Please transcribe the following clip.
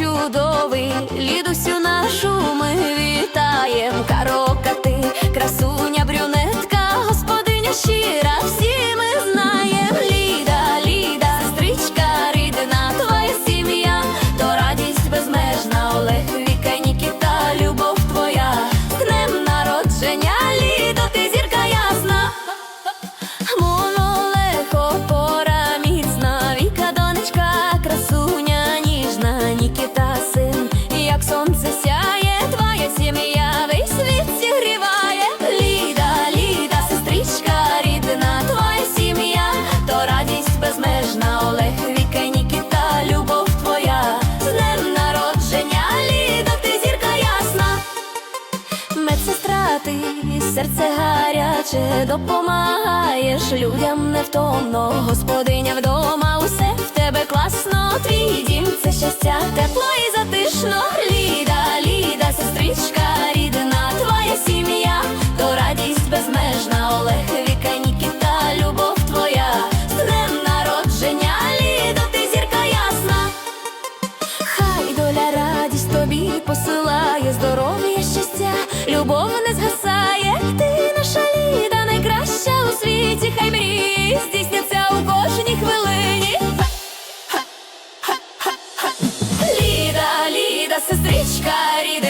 чудовий, лідусю нашу ми вітаєм. Карока серце гаряче, допомагаєш людям невтомно. Господиня вдома, усе в тебе класно. Твій дім це щастя, тепло і затишно. Ліда, Ліда, сестричка, рідна, твоя сім'я, то радість безмежна, Олег, Віка, Нікіта, любов твоя, з днем народження, Ліда, ти зірка ясна. Хай доля радість тобі посилає здоров'я, щастя, любов не згасає. мрії здійсняться у кожній хвилині. Ліда, ліда, сестричка, ріде.